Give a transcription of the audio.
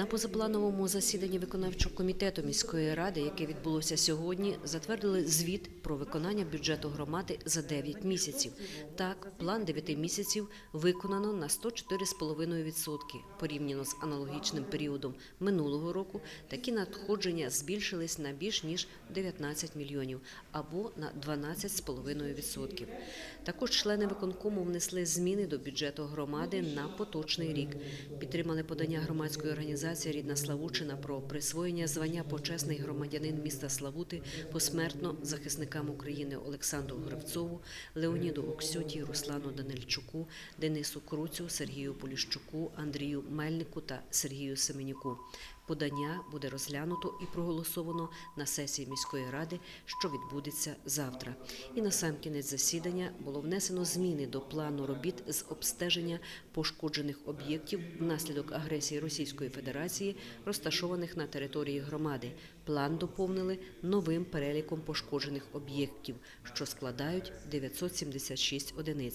На позаплановому засіданні виконавчого комітету міської ради, яке відбулося сьогодні, затвердили звіт про виконання бюджету громади за 9 місяців. Так, план 9 місяців виконано на 104,5% порівняно з аналогічним періодом минулого року. Такі надходження збільшились на більш ніж 19 мільйонів або на 12,5%. Також члени виконкому внесли зміни до бюджету громади на поточний рік. Підтримали подання громадської організації Рідна Славучина про присвоєння звання почесний громадянин міста Славути посмертно захисникам України Олександру Гравцову, Леоніду Оксюті, Руслану Данильчуку, Денису Круцю, Сергію Поліщуку, Андрію Мельнику та Сергію Семенюку. Подання буде розглянуто і проголосовано на сесії міської ради, що відбудеться завтра. І на сам кінець засідання було внесено зміни до плану робіт з обстеження пошкоджених об'єктів внаслідок агресії Російської Федерації, розташованих на території громади. План доповнили новим переліком пошкоджених об'єктів, що складають 976 одиниць.